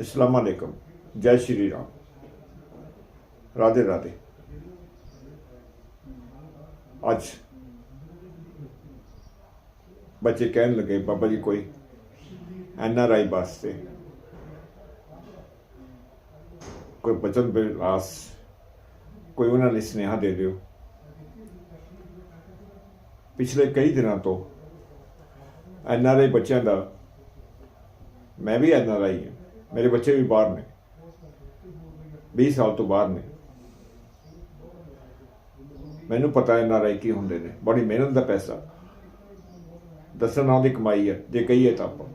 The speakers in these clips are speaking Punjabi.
ਇਸਲਾਮ ਅਲੈਕਮ, ਜੈ ਸ਼੍ਰੀ ਰਾਮ। ਰਾਧੇ ਰਾਧੇ। ਅੱਜ ਬੱਚੇ ਕਹਿਣ ਲੱਗੇ, ਬਾਬਾ ਜੀ, ਕੋਈ ਐਨ ਆਰ ਆਈ ਵਾਸਤੇ ਕੋਈ ਬਚਨ ਬਿਲਾਸ ਕੋਈ ਉਹਨਾਂ ਨੇ ਸਨੇਹਾ ਦੇ ਦਿਓ। ਪਿਛਲੇ ਕਈ ਦਿਨਾਂ ਤੋਂ ਐਨ ਆਰ ਆਈ ਬੱਚਿਆਂ ਦਾ, ਮੈਂ ਵੀ ਐਨ ਆਰ ਆਈ ਹਾਂ। ਮੇਰੇ ਬੱਚੇ ਵੀ ਬਾਹਰ ਨੇ। 20 ਸਾਲ ਤੋਂ ਬਾਹਰ ਨੇ। ਮੈਨੂੰ ਪਤਾ ਐਨ ਆਰ ਕੀ ਹੁੰਦੇ ਨੇ। ਬੜੀ ਮਿਹਨਤ ਦਾ ਪੈਸਾ। ਦੱਸਣ ਨਾਲ ਦੀ ਕਮਾਈ ਹੈ। ਜੇ ਕਹੀਏ ਤਾਂ ਆਪਾਂ।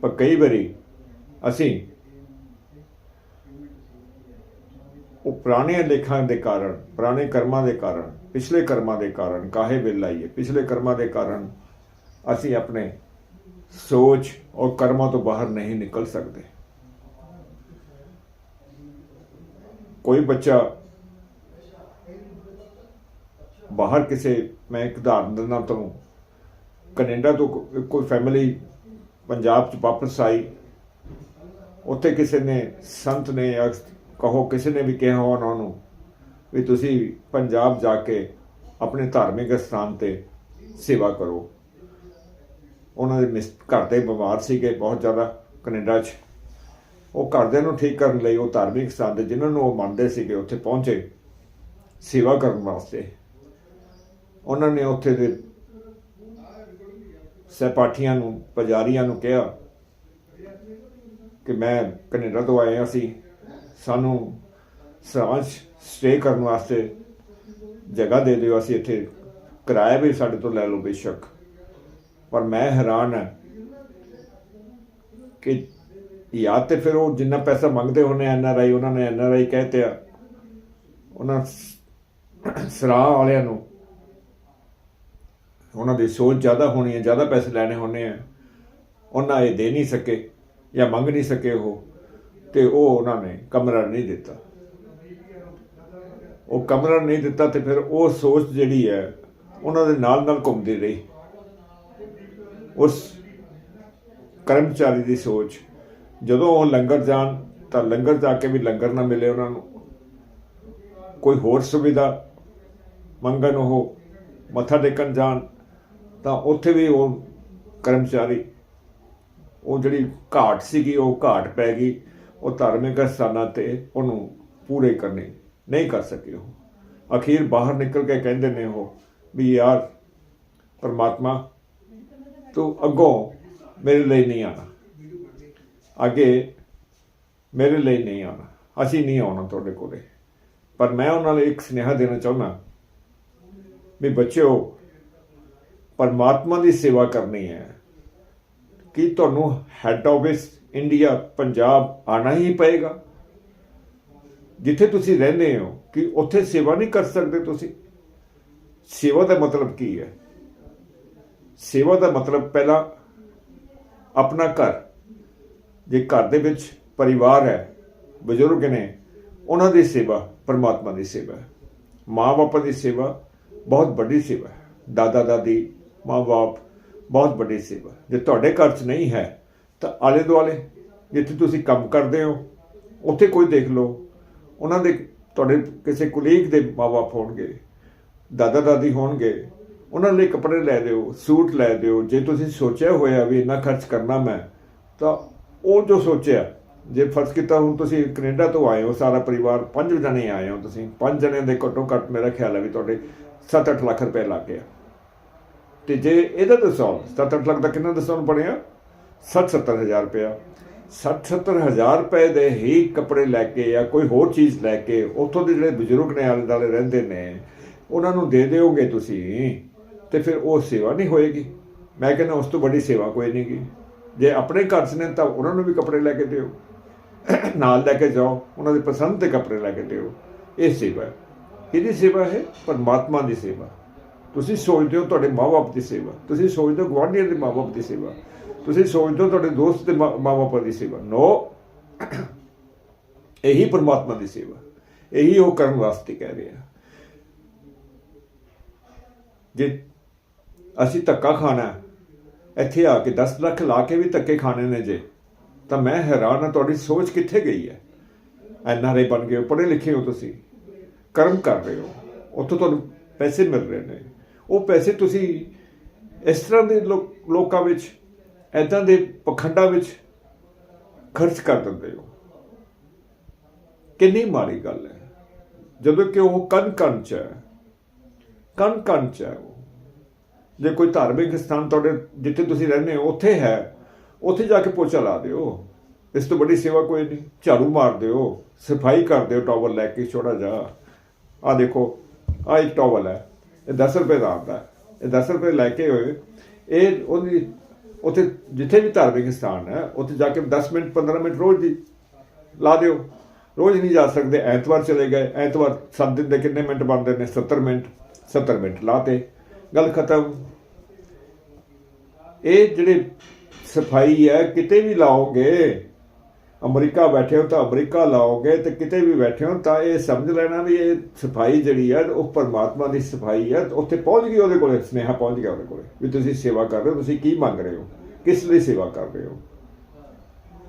ਪਰ ਕਈ ਵਾਰੀ ਅਸੀਂ ਉਹ ਪੁਰਾਣੇ ਲੇਖਾਂ ਦੇ ਕਾਰਨ, ਪੁਰਾਣੇ ਕਰਮਾਂ ਦੇ ਕਾਰਨ, ਪਿਛਲੇ ਕਰਮਾਂ ਦੇ ਕਾਰਨ, ਕਾਹੇ ਵੇਲ ਆਈਏ, ਪਿਛਲੇ ਕਰਮਾਂ ਦੇ ਕਾਰਨ ਅਸੀਂ ਆਪਣੇ ਸੋਚ ਔਰ ਕਰਮਾਂ ਤੋਂ ਬਾਹਰ ਨਹੀਂ ਨਿਕਲ ਸਕਦੇ। ਕੋਈ ਬੱਚਾ ਬਾਹਰ ਕਿਸੇ, ਮੈਂ ਇੱਕ ਉਦਾਹਰਨ ਦਿੰਦਾ ਤੁਹਾਨੂੰ ਕੈਨੇਡਾ ਤੋਂ ਕੋਈ ਫੈਮਿਲੀ ਪੰਜਾਬ ਚ ਵਾਪਸ ਆਈ, ਉੱਥੇ ਕਿਸੇ ਨੇ ਸੰਤ ਨੇ ਜਾਂ ਕਹੋ ਕਿਸੇ ਨੇ ਵੀ ਕਿਹਾ ਉਹਨਾਂ ਨੂੰ ਵੀ ਤੁਸੀਂ ਪੰਜਾਬ ਜਾ ਕੇ ਆਪਣੇ ਧਾਰਮਿਕ ਸਥਾਨ ਤੇ ਸੇਵਾ ਕਰੋ। ਉਹਨਾਂ ਦੇ ਮਿਸ- ਘਰ ਦੇ ਬਿਮਾਰ ਸੀਗੇ ਬਹੁਤ ਜ਼ਿਆਦਾ ਕੈਨੇਡਾ 'ਚ। ਉਹ ਘਰਦਿਆਂ ਨੂੰ ਠੀਕ ਕਰਨ ਲਈ ਉਹ ਧਾਰਮਿਕ ਸਥਾਨ ਤੇ ਜਿਨ੍ਹਾਂ ਨੂੰ ਉਹ ਮੰਨਦੇ ਸੀਗੇ ਉੱਥੇ ਪਹੁੰਚੇ ਸੇਵਾ ਕਰਨ ਵਾਸਤੇ। ਉਹਨਾਂ ਨੇ ਉੱਥੇ ਦੇ ਸਹਿਪਾਠੀਆਂ ਨੂੰ, ਪੁਜਾਰੀਆਂ ਨੂੰ ਕਿਹਾ ਕਿ ਮੈਂ ਕੈਨੇਡਾ ਤੋਂ ਆਇਆ ਸੀ। ਸਾਨੂੰ ਸਰਾਂਚ ਸਟੇ ਕਰਨ ਵਾਸਤੇ ਜਗ੍ਹਾ ਦੇ ਦਿਓ, ਅਸੀਂ ਇੱਥੇ ਕਿਰਾਇਆ ਵੀ ਸਾਡੇ ਤੋਂ ਲੈ ਲਓ ਬੇਸ਼ੱਕ। ਪਰ ਮੈਂ ਹੈਰਾਨ ਹਾਂ ਕਿ ਜਾਂ ਤੇ ਫਿਰ ਉਹ ਜਿੰਨਾ ਪੈਸਾ ਮੰਗਦੇ ਹੋਣੇ ਐਨ ਆਰ ਆਈ, ਉਹਨਾਂ ਨੇ ਐਨ ਆਰ ਆਈ ਕਹਤੇ ਆ। ਉਹਨਾਂ ਸਰਾਹ ਵਾਲਿਆਂ ਨੂੰ ਉਹਨਾਂ ਦੀ ਸੋਚ ਜ਼ਿਆਦਾ ਹੋਣੀ ਹੈ, ਜ਼ਿਆਦਾ ਪੈਸੇ ਲੈਣੇ ਹੋਣੇ ਆ। ਉਹਨਾਂ ਇਹ ਦੇ ਨਹੀਂ ਸਕੇ ਜਾਂ ਮੰਗ ਨਹੀਂ ਸਕੇ ਉਹ, ਤੇ ਉਹ ਉਹਨਾਂ ਨੇ ਕਮਰਾ ਨਹੀਂ ਦਿੱਤਾ। ਉਹ ਕਮਰਾ ਨਹੀਂ ਦਿੱਤਾ ਤੇ ਫਿਰ ਉਹ ਸੋਚ ਜਿਹੜੀ ਹੈ, ਉਹਨਾਂ ਦੇ ਨਾਲ ਨਾਲ ਘੁੰਮਦੀ ਰਹੀ। ਉਸ ਕਰਮਚਾਰੀ ਦੀ ਸੋਚ, ਜਦੋਂ ਉਹ ਲੰਗਰ ਜਾਣ ਤਾਂ ਲੰਗਰ ਜਾ ਕੇ ਵੀ ਲੰਗਰ ਨਾ ਮਿਲੇ ਉਹਨਾਂ ਨੂੰ। ਕੋਈ ਹੋਰ ਸੁਵਿਧਾ ਮੰਗਣ ਉਹ ਮੱਥਾ ਟੇਕਣ ਜਾਣ ਤਾਂ ਉੱਥੇ ਵੀ ਉਹ ਕਰਮਚਾਰੀ, ਉਹ ਜਿਹੜੀ ਘਾਟ ਸੀਗੀ, ਉਹ ਘਾਟ ਪੈ ਗਈ। ਉਹ ਧਾਰਮਿਕ ਸਥਾਨਾਂ ਤੇ ਉਹਨੂੰ ਪੂਰੇ ਕਰਨੇ ਨਹੀਂ ਕਰ ਸਕੇ ਉਹ। ਅਖੀਰ ਬਾਹਰ ਨਿਕਲ ਕੇ ਕਹਿੰਦੇ ਨੇ ਉਹ ਵੀ ਯਾਰ, ਪਰਮਾਤਮਾ ਤੂੰ ਅੱਗੋਂ ਮੇਰੇ ਲਈ ਨਹੀਂ ਆਣਾ ਅੱਗੇ ਮੇਰੇ ਲਈ ਨਹੀਂ ਆਉਣਾ। ਅਸੀਂ ਨਹੀਂ ਆਉਣਾ ਤੁਹਾਡੇ ਕੋਲੇ। ਪਰ ਮੈਂ ਉਹਨਾਂ ਨੂੰ ਇੱਕ ਸੁਨੇਹਾ ਦੇਣਾ ਚਾਹੁੰਦਾ ਵੀ ਬੱਚਿਓ, ਪਰਮਾਤਮਾ ਦੀ ਸੇਵਾ ਕਰਨੀ ਹੈ। ਕੀ ਤੁਹਾਨੂੰ ਹੈੱਡ ਆਫਿਸ ਇੰਡੀਆ ਪੰਜਾਬ ਆਣਾ ਹੀ ਪਏਗਾ? ਜਿੱਥੇ ਤੁਸੀਂ ਰਹਿੰਦੇ ਹੋ, ਕਿ ਉੱਥੇ ਸੇਵਾ ਨਹੀਂ ਕਰ ਸਕਦੇ ਤੁਸੀਂ? ਸੇਵਾ ਦਾ ਮਤਲਬ ਕੀ ਹੈ? ਸੇਵਾ ਦਾ ਮਤਲਬ ਪਹਿਲਾਂ ਆਪਣਾ ਘਰ, ਜੇ ਘਰ ਦੇ ਵਿੱਚ ਪਰਿਵਾਰ ਹੈ, ਬਜ਼ੁਰਗ ਨੇ, ਉਹਨਾਂ ਦੀ ਸੇਵਾ ਪਰਮਾਤਮਾ ਦੀ ਸੇਵਾ ਹੈ। ਮਾਂ-ਬਾਪ ਦੀ ਸੇਵਾ ਬਹੁਤ ਵੱਡੀ ਸੇਵਾ ਹੈ। ਦਾਦਾ ਦਾਦੀ ਮਾਂ-ਬਾਪ ਬਹੁਤ ਵੱਡੀ ਸੇਵਾ ਜੇ ਤੁਹਾਡੇ ਘਰ 'ਚ ਨਹੀਂ ਹੈ, ਤਾਂ ਆਲੇ ਦੁਆਲੇ, ਜਿੱਥੇ ਤੁਸੀਂ ਕੰਮ ਕਰਦੇ ਹੋ, ਉੱਥੇ ਕੋਈ ਦੇਖ ਲਓ, ਉਹਨਾਂ ਦੇ, ਤੁਹਾਡੇ ਕਿਸੇ ਕੁਲੀਗ ਦੇ ਮਾਂ-ਬਾਪ ਹੋਣਗੇ, ਦਾਦਾ ਦਾਦੀ ਹੋਣਗੇ ਉਹਨਾਂ ਲਈ ਕੱਪੜੇ ਲੈ ਦਿਓ, ਸੂਟ ਲੈ ਦਿਓ। ਜੇ ਤੁਸੀਂ ਸੋਚਿਆ ਹੋਇਆ ਵੀ ਇੰਨਾ ਖਰਚ ਕਰਨਾ ਮੈਂ, ਤਾਂ ਉਹ ਜੋ ਸੋਚਿਆ, ਜੇ ਫਰਜ਼ ਕੀਤਾ ਹੁਣ ਤੁਸੀਂ ਕੈਨੇਡਾ ਤੋਂ ਆਏ ਹੋ, ਸਾਰਾ ਪਰਿਵਾਰ, ਪੰਜ ਜਣੇ ਆਏ ਹੋ ਤੁਸੀਂ, ਪੰਜ ਜਣਿਆਂ ਦੇ ਘੱਟੋ ਘੱਟ ਮੇਰਾ ਖਿਆਲ ਹੈ ਵੀ ਤੁਹਾਡੇ 7-8 ਲੱਖ ਰੁਪਏ ਲੱਗ ਗਿਆ ਤੇ ਜੇ ਇਹਦਾ ਦੱਸੋ 7-8 ਲੱਖ ਦਾ ਕਿੰਨਾ ਦੱਸੋ ਬਣਿਆ 60-70 ਹਜ਼ਾਰ ਰੁਪਇਆ। 60-70 ਹਜ਼ਾਰ ਰੁਪਏ ਦੇ ਹੀ ਕੱਪੜੇ ਲੈ ਕੇ ਜਾਂ ਕੋਈ ਹੋਰ ਚੀਜ਼ ਲੈ ਕੇ, ਉੱਥੋਂ ਦੇ ਜਿਹੜੇ ਬਜ਼ੁਰਗ ਨੇ ਆਲੇ ਦਾਲੇ ਰਹਿੰਦੇ ਨੇ, ਉਹਨਾਂ ਨੂੰ ਦੇ ਦਿਓਗੇ ਤੁਸੀਂ? ਤੇ ਫਿਰ ਉਹ ਸੇਵਾ ਨਹੀਂ ਹੋਏਗੀ। ਮੈਂ ਕਹਿੰਦਾ ਉਸ ਤੋਂ ਵੱਡੀ ਸੇਵਾ ਕੋਈ ਨਹੀਂ ਗੀ। ਜੇ ਆਪਣੇ ਘਰ 'ਚ ਨੇ ਤਾਂ ਉਹਨਾਂ ਨੂੰ ਵੀ ਕੱਪੜੇ ਲੈ ਕੇ ਦਿਓ। ਨਾਲ ਲੈ ਕੇ ਜਾਓ। ਉਹਨਾਂ ਦੇ ਪਸੰਦ ਦੇ ਕੱਪੜੇ ਲੈ ਕੇ ਦਿਓ। ਇਹ ਸੇਵਾ ਹੈ। ਕਿਹਦੀ ਸੇਵਾ ਹੈ, ਪਰਮਾਤਮਾ ਦੀ ਸੇਵਾ। ਤੁਸੀਂ ਸੋਚਦੇ ਹੋ ਤੁਹਾਡੇ ਮਾਪੇ ਦੀ ਸੇਵਾ। ਤੁਸੀਂ ਸੋਚਦੇ ਹੋ ਗੁਆਂਢੀਆਂ ਦੇ ਮਾਪੇ ਦੀ ਸੇਵਾ। ਤੁਸੀਂ ਸੋਚਦੇ ਹੋ ਤੁਹਾਡੇ ਦੋਸਤ ਦੇ ਮਾਪੇ ਦੀ ਸੇਵਾ। ਨੋ। ਇਹੀ ਪਰਮਾਤਮਾ ਦੀ ਸੇਵਾ। ਇਹੀ ਉਹ ਕਰਨ ਵਾਸਤੇ ਕਹਿ ਰਿਹਾ। ਜੇ ਅਸੀਂ ਧੱਕਾ ਖਾਣਾ ਇੱਥੇ ਆ ਕੇ 10 ਲੱਖ ਲਾ ਕੇ ਵੀ ਧੱਕੇ ਖਾਣੇ ਨੇ ਜੇ। ਤਾਂ ਮੈਂ ਹੈਰਾਨ ਹਾਂ, ਤੁਹਾਡੀ ਸੋਚ ਕਿੱਥੇ ਗਈ ਹੈ? ਐਨਆਰਆਈ ਬਣ ਗਏ ਹੋ, ਪੜ੍ਹੇ ਲਿਖੇ ਹੋ ਤੁਸੀਂ। ਕਰਮ ਕਰ ਰਹੇ ਹੋ। ਉੱਥੋਂ ਤੁਹਾਨੂੰ ਪੈਸੇ ਮਿਲ ਰਹੇ ਨੇ। ਉਹ ਪੈਸੇ ਤੁਸੀਂ ਇਸ ਤਰ੍ਹਾਂ ਦੇ ਲੋਕਾਂ ਵਿੱਚ ਐਦਾਂ ਦੇ ਪਖੰਡਾਂ ਵਿੱਚ ਖਰਚ ਕਰ ਦਿੰਦੇ ਹੋ। ਕਿੰਨੀ ਮਾੜੀ ਗੱਲ ਹੈ। ਜਦੋਂ ਕਿ ਉਹ ਕਨ ਕਨ ਚ ਹੈ। ਕਨ ਕਨ ਚ ਹੈ। ਜੇ ਕੋਈ ਧਾਰਮਿਕ ਸਥਾਨ ਤੁਹਾਡੇ ਜਿੱਥੇ ਤੁਸੀਂ ਰਹਿੰਦੇ ਹੋ, ਉੱਥੇ ਹੈ, ਉੱਥੇ ਜਾ ਕੇ ਪੋਚਾ ਲਾ ਦਿਓ। ਇਸ ਤੋਂ ਵੱਡੀ ਸੇਵਾ ਕੋਈ ਨਹੀਂ। ਝਾੜੂ ਮਾਰ ਦਿਓ, ਸਫ਼ਾਈ ਕਰ ਦਿਓ ਟਾਵਲ ਲੈ ਕੇ ਛੋੜਾ ਜਾ ਆ ਦੇਖੋ ਆ ਇੱਕ ਟਾਵਲ ਹੈ, ਇਹ 10 ਰੁਪਏ ਦਾ ਆਉਂਦਾ। ਇਹ 10 ਰੁਪਏ ਲੈ ਕੇ ਹੋਏ। ਇਹ ਉਹਦੀ, ਉੱਥੇ ਜਿੱਥੇ ਵੀ ਧਾਰਮਿਕ ਸਥਾਨ ਹੈ, ਉੱਥੇ ਜਾ ਕੇ 10 ਮਿੰਟ 15 ਮਿੰਟ ਰੋਜ਼ ਦੀ ਲਾ ਦਿਓ। ਰੋਜ਼ ਨਹੀਂ ਜਾ ਸਕਦੇ। ਐਤਵਾਰ ਚਲੇ ਗਏ। ਐਤਵਾਰ 7 ਦਿਨ ਦੇ ਕਿੰਨੇ ਮਿੰਟ ਬਣਦੇ ਨੇ? 70 ਮਿੰਟ 70 ਮਿੰਟ ਲਾਤੇ ਗੱਲ ਖਤਮ। ਇਹ ਜਿਹੜੇ ਸਫ਼ਾਈ ਹੈ, ਕਿਤੇ ਵੀ ਲਾਓਗੇ, ਅਮਰੀਕਾ ਬੈਠੇ ਹੋ ਤਾਂ ਅਮਰੀਕਾ ਲਾਓਗੇ ਤੇ ਕਿਤੇ ਵੀ ਬੈਠੇ ਹੋ ਤਾਂ ਇਹ ਸਮਝ ਲੈਣਾ ਵੀ ਇਹ ਸਫ਼ਾਈ ਜਿਹੜੀ ਹੈ, ਉਹ ਪਰਮਾਤਮਾ ਦੀ ਸਫ਼ਾਈ ਹੈ ਉੱਥੇ ਪਹੁੰਚ ਗਈ ਉਹਦੇ ਕੋਲੇ, ਸਨੇਹਾ ਪਹੁੰਚ ਗਿਆ ਉਹਦੇ ਕੋਲੇ, ਵੀ ਤੁਸੀਂ ਸੇਵਾ ਕਰ ਰਹੇ ਹੋ, ਤੁਸੀਂ ਕੀ ਮੰਗ ਰਹੇ ਹੋ, ਕਿਸ ਲਈ ਸੇਵਾ ਕਰ ਰਹੇ ਹੋ?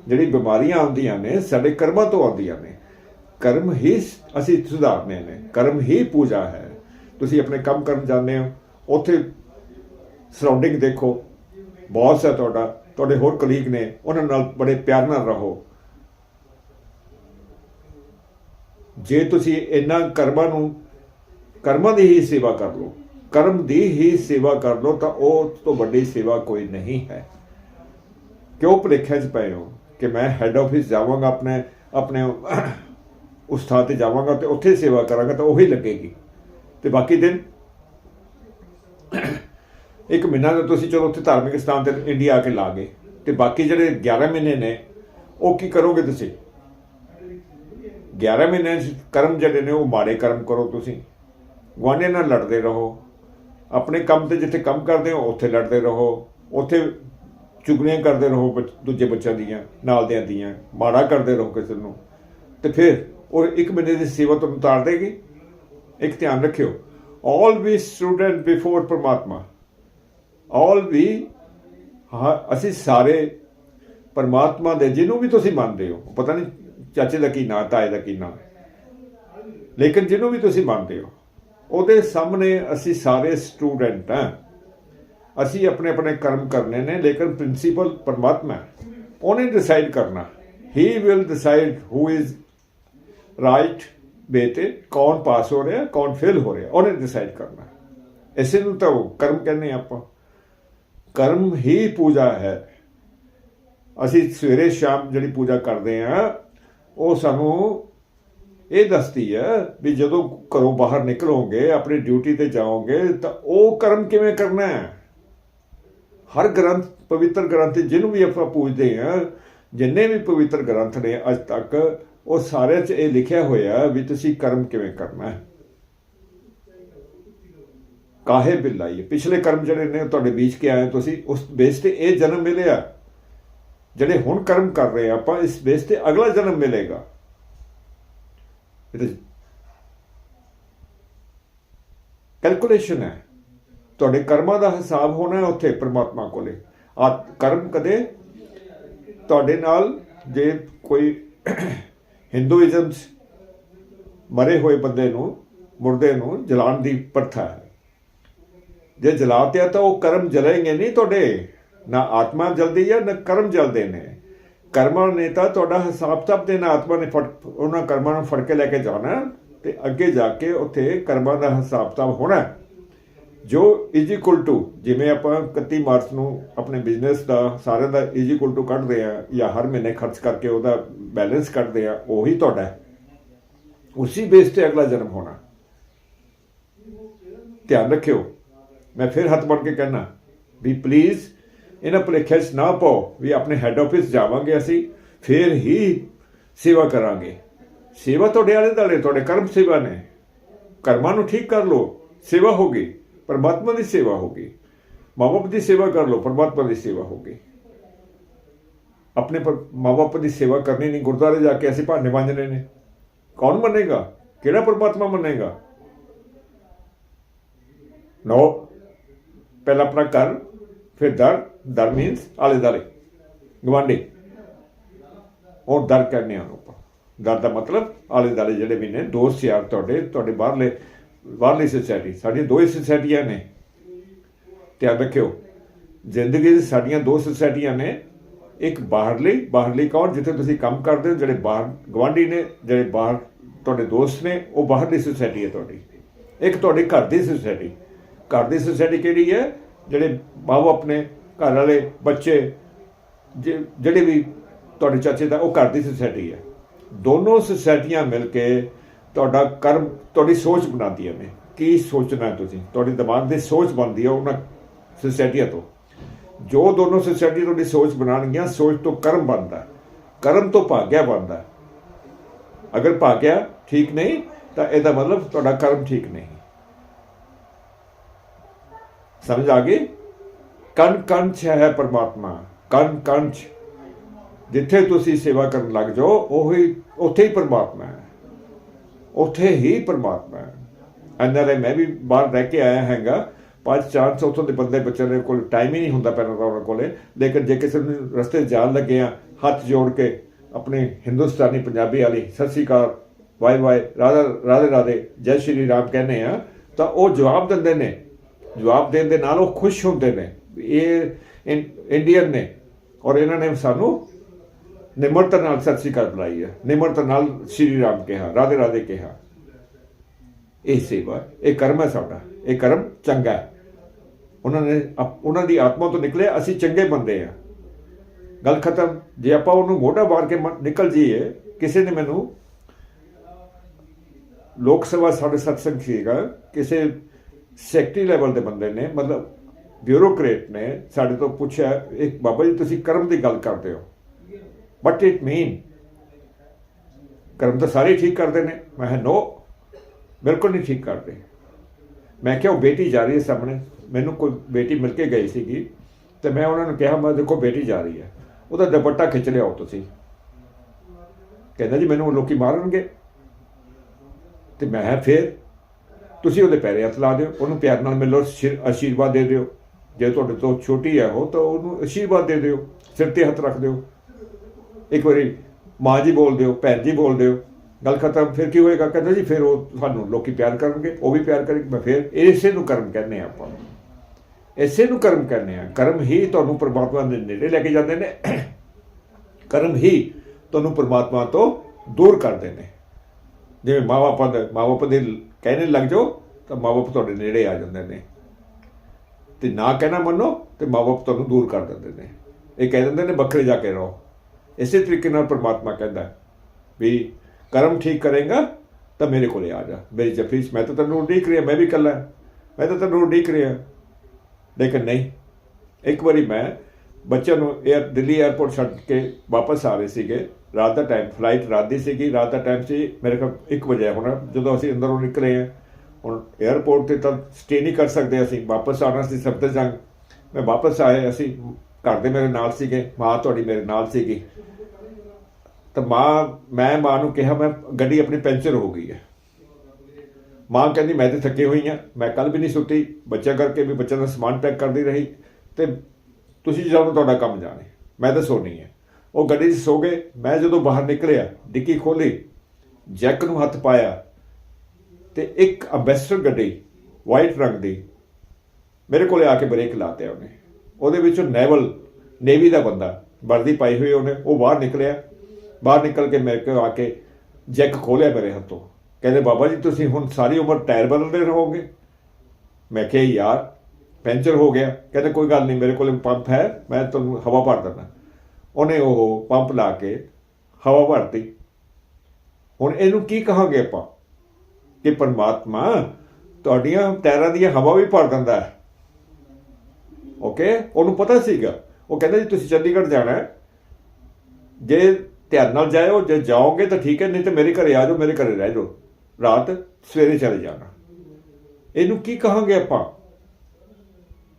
ਜਿਹੜੀ ਬਿਮਾਰੀਆਂ ਆਉਂਦੀਆਂ ਨੇ, ਸਾਡੇ ਕਰਮਾਂ ਤੋਂ ਆਉਂਦੀਆਂ ਨੇ, ਕਰਮ ਹੀ ਅਸੀਂ ਸੁਧਾਰਨੇ ਨੇ, ਕਰਮ ਹੀ ਪੂਜਾ ਹੈ। ਤੁਸੀਂ ਆਪਣੇ ਕੰਮ ਕਰਨ ਜਾਂਦੇ ਹੋ ਉੱਥੇ ਸਰਾਊਂਡਿੰਗ ਦੇਖੋ। ਬੌਸ ਹੈ ਤੁਹਾਡਾ, ਤੁਹਾਡੇ ਹੋਰ ਕਲੀਗ ਨੇ, ਉਹਨਾਂ ਨਾਲ ਬੜੇ ਪਿਆਰ ਨਾਲ ਰਹੋ। ਜੇ ਤੁਸੀਂ ਇਹਨਾਂ ਕਰਮਾਂ ਨੂੰ, ਕਰਮਾਂ ਦੀ ਹੀ ਸੇਵਾ ਕਰ ਲਓ, ਕਰਮ ਦੀ ਹੀ ਸੇਵਾ ਕਰ ਲਓ, ਤਾਂ ਉਹ ਤੋਂ ਵੱਡੀ ਸੇਵਾ ਕੋਈ ਨਹੀਂ ਹੈ। ਕਿਉਂ ਭੁਲੇਖੇ 'ਚ ਪਏ ਹੋ ਕਿ ਮੈਂ ਹੈੱਡ ਆਫਿਸ ਜਾਵਾਂਗਾ, ਆਪਣੇ ਆਪਣੇ ਉਸ ਥਾਂ ਤੇ ਜਾਵਾਂਗਾ ਤੇ ਉੱਥੇ ਸੇਵਾ ਕਰਾਂਗਾ, ਤਾਂ ਉਹੀ ਲੱਗੇਗੀ। ਤੇ ਬਾਕੀ ਦਿਨ ਇੱਕ ਮਹੀਨਾ ਤਾਂ ਤੁਸੀਂ ਚਲੋ ਉੱਥੇ ਧਾਰਮਿਕ ਸਥਾਨ ਤੇ ਇੰਡੀਆ ਆ ਕੇ ਲਾ ਗਏ। ਤੇ ਬਾਕੀ ਜਿਹੜੇ 11 ਮਹੀਨੇ ਨੇ, ਉਹ ਕੀ ਕਰੋਗੇ ਤੁਸੀਂ? 11 ਮਹੀਨੇ ਕਰਮ ਜਿਹੜੇ ਨੇ, ਉਹ ਮਾੜੇ ਕਰਮ ਕਰੋ ਤੁਸੀਂ। ਗੁਆਂਢੀਆਂ ਨਾਲ ਲੜਦੇ ਰਹੋ। ਆਪਣੇ ਕੰਮ ਤੇ ਜਿੱਥੇ ਕੰਮ ਕਰਦੇ ਹੋ, ਉੱਥੇ ਲੜਦੇ ਰਹੋ। ਉੱਥੇ ਚੁਗਲੀਆਂ ਕਰਦੇ ਰਹੋ ਬੱਚ- ਦੂਜੇ ਬੱਚਿਆਂ ਦੀਆਂ, ਨਾਲ ਦਿਆਂ ਦੀਆਂ। ਮਾੜਾ ਕਰਦੇ ਰਹੋ ਕਿਸੇ ਨੂੰ। ਤੇ ਫਿਰ ਉਹ ਇੱਕ ਮਹੀਨੇ ਦੀ ਸੇਵਾ ਤੁਹਾਨੂੰ ਉਤਾਰ ਦੇਗੀ ਇੱਕ ਧਿਆਨ ਰੱਖਿਓ। ਆਲ ਵੀ ਸਟੂਡੈਂਟ ਬਿਫੋਰ ਪਰਮਾਤਮਾ। ਆਲ ਵੀ ਹਾਂ, ਅਸੀਂ ਸਾਰੇ ਪਰਮਾਤਮਾ ਦੇ, ਜਿਹਨੂੰ ਵੀ ਤੁਸੀਂ ਮੰਨਦੇ ਹੋ, ਪਤਾ ਨਹੀਂ ਚਾਚੇ ਦਾ ਕੀ ਨਾਂ, ਤਾਏ ਦਾ ਕੀ ਨਾਂ ਲੇਕਿਨ ਜਿਹਨੂੰ ਵੀ ਤੁਸੀਂ ਮੰਨਦੇ ਹੋ, ਉਹਦੇ ਸਾਹਮਣੇ ਅਸੀਂ ਸਾਰੇ ਸਟੂਡੈਂਟ ਹਾਂ। ਅਸੀਂ ਆਪਣੇ ਆਪਣੇ ਕਰਮ ਕਰਨੇ ਨੇ, ਲੇਕਿਨ ਪ੍ਰਿੰਸੀਪਲ ਪਰਮਾਤਮਾ ਉਹਨੇ ਡਿਸਾਈਡ ਕਰਨਾ। He will decide who is right ਬੇਤੇ ਕੌਣ ਪਾਸ ਹੋ ਰਿਹਾ, ਕੌਣ ਫੇਲ ਹੋ ਰਿਹਾ, ਉਹਨੇ ਡਿਸਾਈਡ ਕਰਨਾ। ਇਸੇ ਨੂੰ ਤਾਂ ਕਰਮ ਕਹਿੰਦੇ ਆਪਾਂ। ਕਰਮ ਹੀ ਪੂਜਾ ਹੈ। ਅਸੀਂ ਸਵੇਰੇ ਸ਼ਾਮ ਜਿਹੜੀ ਪੂਜਾ ਕਰਦੇ ਆ ਉਹ ਸਾਨੂੰ ਇਹ ਦੱਸਦੀ ਹੈ ਵੀ ਜਦੋਂ ਘਰੋਂ ਬਾਹਰ ਨਿਕਲੋਗੇ, ਆਪਣੀ ਡਿਊਟੀ ਤੇ ਜਾਓਗੇ, ਤਾਂ ਉਹ ਕਰਮ ਕਿਵੇਂ ਕਰਨਾ ਹੈ? ਹਰ ਗ੍ਰੰਥ, ਪਵਿੱਤਰ ਗ੍ਰੰਥ ਜਿਹਨੂੰ ਵੀ ਆਪਾਂ ਪੂਜਦੇ ਆ ਜਿੰਨੇ ਵੀ ਪਵਿੱਤਰ ਗ੍ਰੰਥ ਨੇ ਅੱਜ ਤੱਕ, ਉਹ ਸਾਰੇ 'ਚ ਇਹ ਲਿਖਿਆ ਹੋਇਆ ਵੀ ਤੁਸੀਂ ਕਰਮ ਕਿਵੇਂ ਕਰਨਾ ਹੈ। ਕਾਹੇ ਬਿਲਾਈ ਪਿਛਲੇ ਕਰਮ ਜਿਹੜੇ ਨੇ ਉਹ ਤੁਹਾਡੇ ਬੀਚ ਕੇ ਆਏ ਤੁਸੀਂ, ਉਸ ਬੇਸ ਤੇ ਇਹ ਜਨਮ ਮਿਲਿਆ। ਜਿਹੜੇ ਹੁਣ ਕਰਮ ਕਰ ਰਹੇ ਆ, ਆਪਾਂ ਇਸ ਬੇਸ ਤੇ ਅਗਲਾ ਜਨਮ ਮਿਲੇਗਾ। ਇਹ ਤਾਂ ਕੈਲਕੂਲੇਸ਼ਨ ਹੈ। ਤੁਹਾਡੇ ਕਰਮਾਂ ਦਾ ਹਿਸਾਬ ਹੋਣਾ ਹੈ ਉੱਥੇ ਪ੍ਰਮਾਤਮਾ ਕੋਲੇ। ਆ ਕਰਮ ਕਦੇ ਤੁਹਾਡੇ ਨਾਲ ਜੇ ਕੋਈ ਹਿੰਦੂਇਜ਼ਮ 'ਚ ਮਰੇ ਹੋਏ ਬੰਦੇ ਨੂੰ, ਮੁਰਦੇ ਨੂੰ ਜਲਾਉਣ ਦੀ ਪ੍ਰਥਾ ਹੈ। ਜੇ ਜਲਾਤਿਆ ਤਾਂ ਉਹ ਕਰਮ ਜਲੇਂਗੇ ਨਹੀਂ ਤੁਹਾਡੇ। ਨਾ ਆਤਮਾ ਜਲਦੀ ਹੈ ਨਾ ਕਰਮ ਜਲਦੇ ਨੇ। ਕਰਮਾਂ ਨੇ ਤਾਂ ਤੁਹਾਡਾ ਹਿਸਾਬ ਕਿਤਾਬ ਦੇਣਾ, ਆਤਮਾ ਨੇ ਫੜ ਉਹਨਾਂ ਕਰਮਾਂ ਨੂੰ ਫੜ ਕੇ ਲੈ ਕੇ ਜਾਣਾ ਤੇ ਅੱਗੇ ਜਾ ਕੇ ਉੱਥੇ ਕਰਮਾਂ ਦਾ ਹਿਸਾਬ ਕਿਤਾਬ ਹੋਣਾ। ਜੋ ਇਜ਼ ਇਕੁਅਲ ਟੂ ਜਿਵੇਂ ਆਪਾਂ 31 ਮਾਰਚ ਨੂੰ ਆਪਣੇ ਬਿਜ਼ਨਸ ਦਾ ਸਾਰਿਆਂ ਦਾ ਇਜ਼ ਇਕੁਅਲ ਟੂ ਕੱਢਦੇ ਆ ਜਾਂ ਹਰ ਮਹੀਨੇ ਖਰਚ ਕਰਕੇ ਉਹਦਾ ਬੈਲੈਂਸ ਕੱਢਦੇ ਆ, ਉਹੀ ਤੁਹਾਡਾ। ਹੈ। ਉਸੇ ਬੇਸ ਤੇ ਅਗਲਾ ਜਨਮ ਹੋਣਾ। ਧਿਆਨ ਰੱਖਿਓ। ਮੈਂ ਫਿਰ ਹੱਥ ਬੰਨ ਕੇ ਕਹਿਣਾ ਵੀ ਪਲੀਜ਼ ਇਹਨਾਂ ਭੁਲੇਖਿਆਂ 'ਚ ਨਾ ਪਾਓ, ਵੀ ਆਪਣੇ ਹੈੱਡ ਆਫਿਸ ਜਾਵਾਂਗੇ ਅਸੀਂ, ਫਿਰ ਹੀ ਸੇਵਾ ਕਰਾਂਗੇ। ਸੇਵਾ ਤੁਹਾਡੇ ਆਲੇ ਦੁਆਲੇ, ਤੁਹਾਡੇ ਕਰਮ ਸੇਵਾ ਨੇ। ਕਰਮਾਂ ਨੂੰ ਠੀਕ ਕਰ ਲਓ, ਸੇਵਾ ਹੋਗੀ ਪਰਮਾਤਮਾ ਦੀ ਸੇਵਾ ਹੋਗੀ ਮਾਂ-ਬਾਪ ਦੀ ਸੇਵਾ ਕਰ ਲਓ, ਪਰਮਾਤਮਾ ਦੀ ਸੇਵਾ ਹੋਗੀ ਆਪਣੇ ਪਰ ਮਾਂ-ਬਾਪ ਦੀ ਸੇਵਾ ਕਰਨੀ ਨਹੀਂ, ਗੁਰਦੁਆਰੇ ਜਾ ਕੇ ਅਸੀਂ ਭਾਂਡੇ ਮਾਂਜਣੇ ਨੇ। ਕੌਣ ਮੰਨੇਗਾ? ਕਿਹੜਾ ਪਰਮਾਤਮਾ ਮੰਨੇਗਾ? ਨੋ ਪਹਿਲਾਂ ਆਪਣਾ ਘਰ, ਫਿਰ ਦਰ ਦਰ ਮੀਨਸ ਆਲੇ ਦਾਲੇ ਗਵਾਂਢੀ ਔਰ ਦਰ ਕਰਨੇ ਆ ਉਹਨੂੰ ਦਰ ਦਾ ਮਤਲਬ ਆਲੇ ਦਾਲੇ ਜਿਹੜੇ ਵੀ ਨੇ ਦੋਸਤ ਯਾਰ ਤੁਹਾਡੇ ਤੁਹਾਡੇ ਬਾਹਰਲੇ, ਬਾਹਰਲੀ ਸੋਸਾਇਟੀ ਸਾਡੀਆਂ ਦੋ ਹੀ ਸੋਸਾਇਟੀਆਂ ਨੇ। ਧਿਆਨ ਰੱਖਿਓ, ਜ਼ਿੰਦਗੀ 'ਚ ਸਾਡੀਆਂ ਦੋ ਸੋਸਾਇਟੀਆਂ ਨੇ। ਇੱਕ ਬਾਹਰਲੀ ਬਾਹਰਲੀ ਕੌਣ? ਜਿੱਥੇ ਤੁਸੀਂ ਕੰਮ ਕਰਦੇ ਹੋ, ਜਿਹੜੇ ਬਾਹਰ ਗਵਾਂਢੀ ਨੇ, ਜਿਹੜੇ ਬਾਹਰ ਤੁਹਾਡੇ ਦੋਸਤ ਨੇ, ਉਹ ਬਾਹਰਲੀ ਸੋਸਾਇਟੀ ਹੈ ਤੁਹਾਡੀ। ਇੱਕ ਤੁਹਾਡੇ ਘਰ ਦੀ ਸੋਸਾਇਟੀ ਘਰ ਦੀ ਸੋਸਾਇਟੀ ਕਿਹੜੀ ਹੈ? ਜਿਹੜੇ ਮਾਪੇ ਆਪਣੇ ਘਰ ਵਾਲੇ ਬੱਚੇ, ਜੇ- ਜਿਹੜੇ ਵੀ ਤੁਹਾਡੇ ਚਾਚੇ ਦਾ, ਉਹ ਘਰ ਦੀ ਸੋਸਾਇਟੀ ਹੈ। ਦੋਨੋਂ ਸੋਸਾਇਟੀਆਂ ਮਿਲ ਕੇ ਤੁਹਾਡਾ ਕਰਮ, ਤੁਹਾਡੀ ਸੋਚ ਬਣਾਉਂਦੀਆਂ ਨੇ। ਕੀ ਸੋਚਣਾ ਤੁਸੀਂ? ਤੁਹਾਡੇ ਦਿਮਾਗ ਦੀ ਸੋਚ ਬਣਦੀ ਹੈ ਉਹਨਾਂ ਸੋਸਾਇਟੀਆਂ ਤੋਂ। ਜੋ ਦੋਨੋਂ ਸੁਸਾਇਟੀ ਤੁਹਾਡੀ ਸੋਚ ਬਣਾਉਣਗੀਆਂ, ਸੋਚ ਤੋਂ ਕਰਮ ਬਣਦਾ ਕਰਮ ਤੋਂ ਭਾਗਿਆ ਬਣਦਾ ਅਗਰ ਭਾਗਿਆ ਠੀਕ ਨਹੀਂ, ਤਾਂ ਇਹਦਾ ਮਤਲਬ ਤੁਹਾਡਾ ਕਰਮ ਠੀਕ ਨਹੀਂ। ਸਮਝ ਆ ਗਈ? ਕਣ ਕਣ ਹੈ ਪਰਮਾਤਮਾ ਕਣ ਕਣ ਜਿੱਥੇ ਤੁਸੀਂ ਸੇਵਾ ਕਰਨ ਲੱਗ ਜਾਓ, ਉਹੀ, ਉੱਥੇ ਹੀ ਪਰਮਾਤਮਾ ਹੈ। ਉੱਥੇ ਹੀ ਪਰਮਾਤਮਾ ਹੈ। ਅੰਦਰ ਮੈਂ ਵੀ ਬਾਹਰ ਰਹਿ ਕੇ ਆਇਆ ਹੈਗਾ। ਪੰਜ ਚਾਰ ਸੌ ਉੱਥੋਂ ਦੇ ਬੰਦੇ ਬੱਚਿਆਂ ਦੇ ਕੋਲ ਟਾਈਮ ਹੀ ਨਹੀਂ ਹੁੰਦਾ ਪੈਣਾ ਤਾਂ ਉਹਨਾਂ ਕੋਲੇ। ਲੇਕਿਨ ਜੇ ਕਿਸੇ ਨੂੰ ਰਸਤੇ ਜਾਣ ਲੱਗੇ ਆ ਹੱਥ ਜੋੜ ਕੇ ਆਪਣੇ ਹਿੰਦੁਸਤਾਨੀ ਪੰਜਾਬੀ ਵਾਲੀ, ਸਤਿ ਸ਼੍ਰੀ ਅਕਾਲ ਵਾਈ ਵਾਈ ਰਾਧਾ ਰਾਧੇ ਰਾਧੇ ਜੈ ਸ਼੍ਰੀ ਰਾਮ ਕਹਿੰਦੇ ਆ ਤਾਂ ਉਹ ਜਵਾਬ ਦਿੰਦੇ ਨੇ ਜਵਾਬ ਦੇਣ ਦੇ ਨਾਲ ਉਹ ਖੁਸ਼ ਹੁੰਦੇ ਨੇ। ਇਹ ਇੰਡੀਅਨ ਨੇ। ਔਰ ਇਹਨਾਂ ਨੇ ਸਾਨੂੰ ਨਿਮਰਤਾ ਨਾਲ ਸਤਿ ਸ਼੍ਰੀ ਅਕਾਲ ਬੁਲਾਈ ਹੈ। ਨਿਮਰਤਾ ਨਾਲ ਸ਼੍ਰੀ ਰਾਮ ਕਿਹਾ, ਰਾਧੇ ਰਾਧੇ ਕਿਹਾ। ਇਹ ਸੇਵਾ, ਇਹ ਕਰਮ ਹੈ ਸਾਡਾ। ਇਹ ਕਰਮ ਚੰਗਾ ਹੈ। ਉਹਨਾਂ ਨੇ ਉਹਨਾਂ ਦੀ ਆਤਮਾ ਤੋਂ ਨਿਕਲੇ, ਅਸੀਂ ਚੰਗੇ ਬੰਦੇ ਆ ਗੱਲ ਖਤਮ। ਜੇ ਆਪਾਂ ਉਹਨੂੰ ਮੋਢਾ ਮਾਰ ਕੇ ਨਿਕਲ ਜਾਈਏ, ਕਿਸੇ ਨੇ ਮੈਨੂੰ, ਲੋਕ ਸਭਾ ਸਾਡੇ ਸਤਸੰਗ ਸੀਗਾ, ਕਿਸੇ ਸੈਕਟਰੀ ਲੈਵਲ ਦੇ ਬੰਦੇ ਨੇ, ਮਤਲਬ ਬਿਊਰੋਕ੍ਰੇਟ ਨੇ ਸਾਡੇ ਤੋਂ ਪੁੱਛਿਆ ਇੱਕ ਬਾਬਾ ਜੀ, ਤੁਸੀਂ ਕਰਮ ਦੀ ਗੱਲ ਕਰਦੇ ਹੋ। ਵਟ ਇਟ ਮੀਨ ਕਰਮ ਤਾਂ ਸਾਰੇ ਠੀਕ ਕਰਦੇ ਨੇ। ਮੈਂ ਕਿਹਾ ਨੋ ਬਿਲਕੁਲ ਨਹੀਂ ਠੀਕ ਕਰਦੇ। ਮੈਂ ਕਿਹਾ, ਉਹ ਬੇਟੀ ਜਾ ਰਹੀ ਹੈ ਸਾਹਮਣੇ। ਮੈਨੂੰ ਕੋਈ ਬੇਟੀ ਮਿਲ ਕੇ ਗਈ ਸੀਗੀ ਤੇ ਮੈਂ ਉਹਨਾਂ ਨੂੰ ਕਿਹਾ, ਮੈਂ ਦੇਖੋ, ਬੇਟੀ ਜਾ ਰਹੀ ਹੈ। ਉਹਦਾ ਦੁਪੱਟਾ ਖਿੱਚ ਲਿਆਓ ਤੁਸੀਂ। ਕਹਿੰਦਾ ਜੀ, ਮੈਨੂੰ ਉਹ ਲੋਕੀ ਮਾਰਨਗੇ। ਤੇ ਮੈਂ ਕਿਹਾ, ਫੇਰ? ਤੁਸੀਂ ਉਹਦੇ ਪੈਰੇ ਹੱਥ ਲਾ ਦਿਓ, ਉਹਨੂੰ ਪਿਆਰ ਨਾਲ ਮਿਲੋ ਸ਼ਿਰ- ਆਸ਼ੀਰਵਾਦ ਦੇ ਦਿਓ। ਜੇ ਤੁਹਾਡੇ ਤੋਂ ਛੋਟੀ ਹੈ ਉਹ, ਤਾਂ ਉਹਨੂੰ ਆਸ਼ੀਰਵਾਦ ਦੇ ਦਿਓ, ਸਿਰ ਤੇ ਹੱਥ ਰੱਖ ਦਿਓ। ਇੱਕ ਵਾਰੀ ਮਾਂ ਜੀ ਬੋਲ ਦਿਓ, ਭੈਣ ਜੀ ਬੋਲ ਦਿਓ, ਗੱਲ ਖਤਮ, ਫਿਰ ਕੀ ਹੋਏਗਾ? ਕਹਿੰਦਾ ਜੀ, ਫਿਰ ਉਹ ਤੁਹਾਨੂੰ ਲੋਕੀ ਪਿਆਰ ਕਰਨਗੇ, ਉਹ ਵੀ ਪਿਆਰ ਕਰਨਗੇ, ਮੈਂ ਫਿਰ ਇਸੇ ਨੂੰ ਕਰਮ ਕਹਿੰਦੇ ਆ ਆਪਾਂ। ਇਸੇ ਨੂੰ ਕਰਮ ਕਹਿੰਦੇ ਆ ਕਰਮ ਹੀ ਤੁਹਾਨੂੰ ਪਰਮਾਤਮਾ ਦੇ ਨੇੜੇ ਲੈ ਕੇ ਜਾਂਦੇ ਨੇ। ਕਰਮ ਹੀ ਤੁਹਾਨੂੰ ਪਰਮਾਤਮਾ ਤੋਂ ਦੂਰ ਕਰਦੇ ਨੇ। ਜਿਵੇਂ ਮਾਂ-ਬਾਪ ਦੇ ਮਾਂ-ਬਾਪ ਦੇ ਕਹਿਣੇ ਲੱਗ ਜਾਓ ਤਾਂ ਮਾਂ-ਬਾਪ ਤੁਹਾਡੇ ਨੇੜੇ ਆ ਜਾਂਦੇ ਨੇ। ਤੇ ਨਾ ਕਹਿਣਾ ਮੰਨੋ ਤੇ ਮਾਂ-ਬਾਪ ਤੁਹਾਨੂੰ ਦੂਰ ਕਰ ਦਿੰਦੇ ਨੇ। ਇਹ ਕਹਿ ਦਿੰਦੇ ਨੇ ਵੱਖਰੇ ਜਾ ਕੇ ਰਹੋ। ਇਸੇ ਤਰੀਕੇ ਨਾਲ ਪਰਮਾਤਮਾ ਕਹਿੰਦਾ ਵੀ ਕਰਮ ਠੀਕ ਕਰੇਗਾ ਤਾਂ ਮੇਰੇ ਕੋਲੇ ਆ ਜਾ। ਮੇਰੀ ਜਫੀਸ ਮੈਂ ਤਾਂ ਤੈਨੂੰ ਉਡੀਕ ਰਿਹਾ, ਮੈਂ ਵੀ ਇਕੱਲਾ ਮੈਂ ਤਾਂ ਤੈਨੂੰ ਉਡੀਕ ਰਿਹਾ। ਲੇਕਿਨ ਨਹੀਂ। ਇੱਕ ਵਾਰੀ ਮੈਂ ਬੱਚਿਆਂ ਨੂੰ 에ਅਰ ਦਿੱਲੀ 에ਅਰਪੋਰਟ ਛੱਡ ਕੇ ਵਾਪਸ ਆ ਰਹੇ ਸੀਗੇ। ਰਾਤ ਦਾ ਟਾਈਮ ਫਲਾਈਟ ਰਾਤ ਦੀ ਸੀਗੀ। ਰਾਤ ਦਾ ਟਾਈਮ ਸੀ, ਮੇਰੇ ਕੋਲ 1 ਵਜੇ ਹੁਣ ਜਦੋਂ ਅਸੀਂ ਅੰਦਰੋਂ ਨਿਕਲੇ ਆ, ਹੁਣ 에ਅਰਪੋਰਟ ਤੇ ਤਾਂ ਸਟੇ ਨਹੀਂ ਕਰ ਸਕਦੇ ਅਸੀਂ। ਵਾਪਸ ਆਉਣਾ ਸੀ ਸਭ ਜੰਗ। ਮੈਂ ਵਾਪਸ ਆਏ, ਅਸੀਂ ਘਰ ਦੇ ਮੇਰੇ ਨਾਲ ਸੀਗੇ। ਮਾਂ ਤੁਹਾਡੀ ਮੇਰੇ ਨਾਲ ਸੀਗੀ। ਤਾਂ ਮਾਂ, ਮੈਂ ਮਾਂ ਨੂੰ ਕਿਹਾ, ਮੈਂ ਗੱਡੀ ਆਪਣੀ ਪੈਂਚਰ ਹੋ ਗਈ ਹੈ। ਮਾਂ ਕਹਿੰਦੀ, ਮੈਂ ਤੇ ਥੱਕੀ ਹੋਈ ਆ ਮੈਂ ਕੱਲ ਵੀ ਨਹੀਂ ਸੁੱਤੀ। ਬੱਚਾ ਕਰਕੇ ਵੀ ਬੱਚਾ ਦਾ ਸਮਾਨ ਪੈਕ ਕਰਦੀ ਰਹੀ। ਤੇ ਤੁਸੀਂ ਜਦੋਂ ਤੁਹਾਡਾ ਕੰਮ ਜਾਣੇ। ਮੈਂ ਤਾਂ ਸੋਣੀ ਹੈ। ਉਹ ਗੱਡੀ 'ਚ ਸੋ ਗਏ। ਮੈਂ ਜਦੋਂ ਬਾਹਰ ਨਿਕਲਿਆ ਡਿੱਕੀ ਖੋਲੀ ਜੈਕ ਨੂੰ ਹੱਥ ਪਾਇਆ ਤੇ ਇੱਕ ਅੰਬੈਸਡਰ ਗੱਡੀ ਵਾਈਟ ਰੰਗ ਦੀ ਮੇਰੇ ਕੋਲੇ ਆ ਕੇ ਬ੍ਰੇਕ ਲਾਤੇ ਉਹਨੇ। ਉਹਦੇ ਵਿੱਚੋਂ ਨੇਵਲ ਨੇਵੀ ਦਾ ਬੰਦਾ ਵਰਦੀ ਪਾਈ ਹੋਈ ਉਹਨੇ। ਉਹ ਬਾਹਰ ਨਿਕਲਿਆ। ਬਾਹਰ ਨਿਕਲ ਕੇ ਮੇਰੇ ਕੋਲ ਆ ਕੇ ਜੈਕ ਖੋਲਿਆ ਮੇਰੇ ਹੱਥੋਂ। ਕਹਿੰਦੇ, ਬਾਬਾ ਜੀ, ਤੁਸੀਂ ਹੁਣ ਸਾਰੀ ਉਮਰ ਟਾਇਰ ਬਦਲਦੇ ਰਹੋਗੇ? ਮੈਂ ਕਿਹਾ, ਯਾਰ ਪੈਂਚਰ ਹੋ ਗਿਆ। ਕਹਿੰਦੇ, ਕੋਈ ਗੱਲ ਨਹੀਂ, ਮੇਰੇ ਕੋਲ ਪੰਪ ਹੈ, ਮੈਂ ਤੁਹਾਨੂੰ ਹਵਾ ਭਰ ਦਿੰਦਾ। ਉਹਨੇ ਉਹ ਪੰਪ ਲਾ ਕੇ ਹਵਾ ਭਰਤੀ। ਹੁਣ ਇਹਨੂੰ ਕੀ ਕਹਾਂਗੇ ਆਪਾਂ? ਕਿ ਪਰਮਾਤਮਾ ਤੁਹਾਡੀਆਂ ਟਾਇਰਾਂ ਦੀਆਂ ਹਵਾ ਵੀ ਭਰ ਦਿੰਦਾ ਹੈ। ਓਕੇ? ਉਹਨੂੰ ਪਤਾ ਸੀਗਾ। ਉਹ ਕਹਿੰਦਾ ਜੀ, ਤੁਸੀਂ ਚੰਡੀਗੜ੍ਹ ਜਾਣਾ ਹੈ। ਜੇ ਧਿਆਨ ਨਾਲ ਜਾਇਓ, ਜੇ ਜਾਓਗੇ ਤਾਂ ਠੀਕ ਹੈ, ਨਹੀਂ ਤੇ ਮੇਰੇ ਘਰੇ ਆ ਜਾਓ, ਮੇਰੇ ਘਰੇ ਰਹਿ ਜਾਓ। ਰਾਤ ਸਵੇਰੇ ਚਲੇ ਜਾਣਾ। ਇਹਨੂੰ ਕੀ ਕਹਾਂਗੇ ਆਪਾਂ?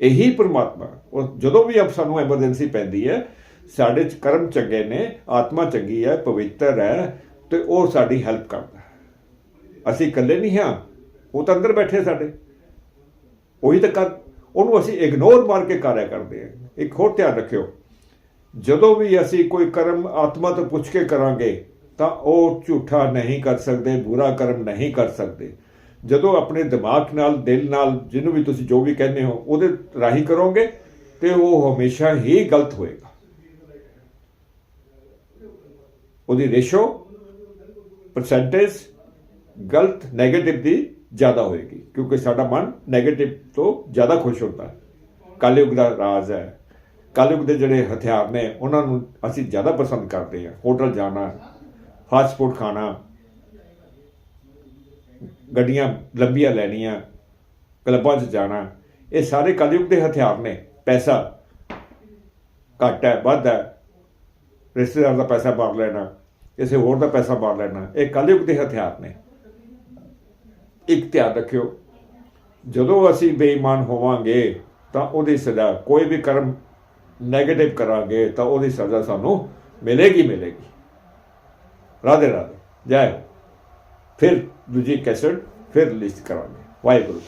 ਇਹੀ ਪਰਮਾਤਮਾ। ਉਹ ਜਦੋਂ ਵੀ ਆਪ ਸਾਨੂੰ ਐਮਰਜੈਂਸੀ ਪੈਂਦੀ ਹੈ, ਸਾਡੇ ਚ ਕਰਮ ਚੰਗੇ ਨੇ, ਆਤਮਾ ਚੰਗੀ ਹੈ, ਪਵਿੱਤਰ ਹੈ, ਤੇ ਉਹ ਸਾਡੀ ਹੈਲਪ ਕਰਦਾ ਅਸੀਂ ਇਕੱਲੇ ਨਹੀਂ ਹਾਂ, ਉਹ ਤਾਂ ਅੰਦਰ ਬੈਠੇ ਸਾਡੇ। ਉਹੀ ਤਾਂ ਕਰ ਉਹਨੂੰ ਅਸੀਂ ਇਗਨੋਰ ਮਾਰ ਕੇ ਕਾਰਿਆ ਕਰਦੇ ਹਾਂ। ਇੱਕ ਹੋਰ ਧਿਆਨ ਰੱਖਿਓ। ਜਦੋਂ ਵੀ ਅਸੀਂ ਕੋਈ ਕਰਮ ਆਤਮਾ ਤੋਂ ਪੁੱਛ ਕੇ ਕਰਾਂਗੇ, ਤਾਂ ਉਹ ਝੂਠਾ ਨਹੀਂ ਕਰ ਸਕਦੇ, ਬੁਰਾ ਕਰਮ ਨਹੀਂ ਕਰ ਸਕਦੇ। ਜਦੋਂ ਆਪਣੇ ਦਿਮਾਗ ਨਾਲ, ਦਿਲ ਨਾਲ ਜਿਹਨੂੰ ਵੀ ਤੁਸੀਂ ਜੋ ਵੀ ਕਹਿੰਦੇ ਹੋ, ਉਹਦੇ ਰਾਹੀਂ ਕਰੋਗੇ ਤੇ ਉਹ ਹਮੇਸ਼ਾ ਹੀ ਗਲਤ ਹੋਏਗਾ। ਉਹਦੀ ਰੇਸ਼ੋ ਪਰਸੈਂਟੇਜ ਗਲਤ 네ਗੇਟਿਵ ਦੀ ਜ਼ਿਆਦਾ ਹੋਏਗੀ, ਕਿਉਂਕਿ ਸਾਡਾ ਮਨ 네ਗੇਟਿਵ ਤੋਂ ਜ਼ਿਆਦਾ ਖੁਸ਼ ਹੁੰਦਾ ਹੈ। ਕਲਯੁਗ ਦਾ ਰਾਜ ਹੈ। ਕਲਯੁਗ ਦੇ ਜਿਹੜੇ ਹਥਿਆਰ ਨੇ, ਉਹਨਾਂ ਨੂੰ ਅਸੀਂ ਜ਼ਿਆਦਾ ਪਸੰਦ ਕਰਦੇ ਹਾਂ। ਹੋਟਲ ਜਾਣਾ ਫਾਸਟ ਫੂਡ ਖਾਣਾ ਗੱਡੀਆਂ ਲੰਬੀਆਂ ਲੈਣੀਆਂ, ਕਲੱਬਾਂ 'ਚ ਜਾਣਾ, ਇਹ ਸਾਰੇ ਕਲਯੁਗ ਦੇ ਹਥਿਆਰ ਨੇ। ਪੈਸਾ ਘੱਟ ਹੈ, ਵੱਧ ਹੈ। ਰਿਸ਼ਤੇਦਾਰ ਦਾ ਪੈਸਾ ਮਾਰ ਲੈਣਾ, ਕਿਸੇ ਹੋਰ ਦਾ ਪੈਸਾ ਮਾਰ ਲੈਣਾ, ਇਹ ਕਲਯੁਗ ਦੇ ਹਥਿਆਰ ਨੇ। ਇੱਕ ਧਿਆਨ ਰੱਖਿਓ, ਜਦੋਂ ਅਸੀਂ ਬੇਈਮਾਨ ਹੋਵਾਂਗੇ, ਤਾਂ ਉਹਦੀ ਸਜ਼ਾ, ਕੋਈ ਵੀ ਕਰਮ 네ਗੇਟਿਵ ਕਰਾਂਗੇ, ਤਾਂ ਉਹਦੀ ਸਜ਼ਾ ਸਾਨੂੰ ਮਿਲੇਗੀ ਮਿਲੇਗੀ। ਰਾਧੇ ਰਾਧੇ ਜੈ ਫਿਰ ਦੂਜੀ ਕੈਸਟ ਫਿਰ ਲਿਸਟ ਕਰਾਂਗੇ। ਵਾਹਿਗੁਰੂ